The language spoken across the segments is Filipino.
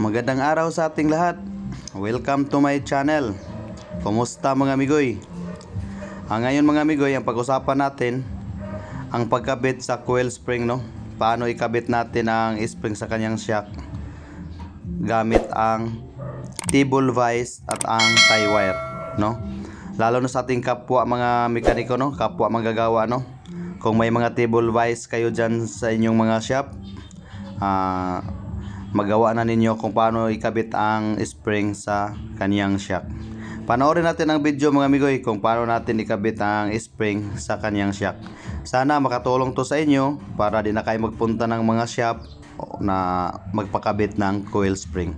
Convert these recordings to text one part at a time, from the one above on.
Magandang araw sa ating lahat. Welcome to my channel. Kumusta mga amigoy? Ah, ngayon mga amigoy, ang pag-usapan natin ang pagkabit sa coil spring no. Paano ikabit natin ang spring sa kanyang shock gamit ang table vise at ang tie wire no. Lalo na sa ating kapwa mga mekaniko no, kapwa manggagawa no. Kung may mga table vise kayo dyan sa inyong mga shop, ah magawa na ninyo kung paano ikabit ang spring sa kanyang shock. Panoorin natin ang video mga amigoy kung paano natin ikabit ang spring sa kanyang shock. Sana makatulong to sa inyo para di na kayo magpunta ng mga shop na magpakabit ng coil spring.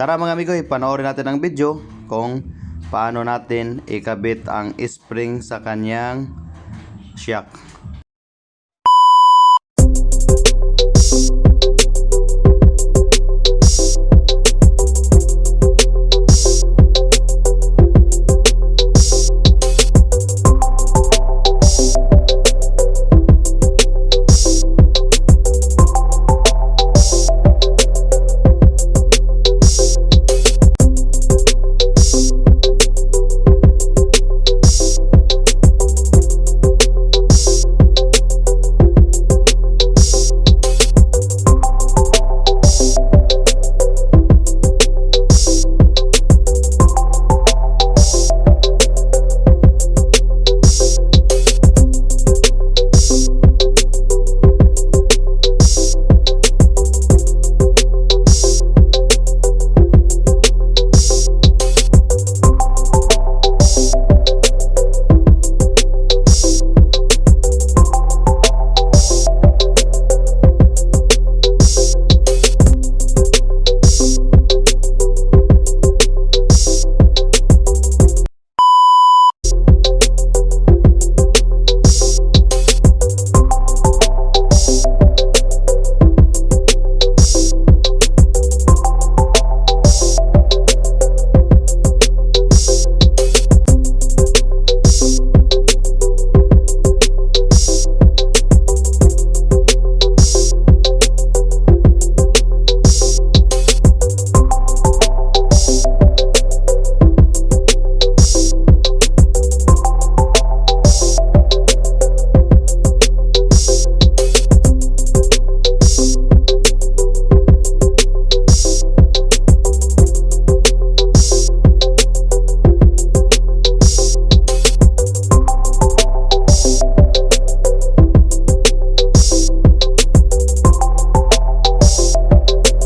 Tara mga amigoy, panoorin natin ang video kung paano natin ikabit ang spring sa kanyang shock.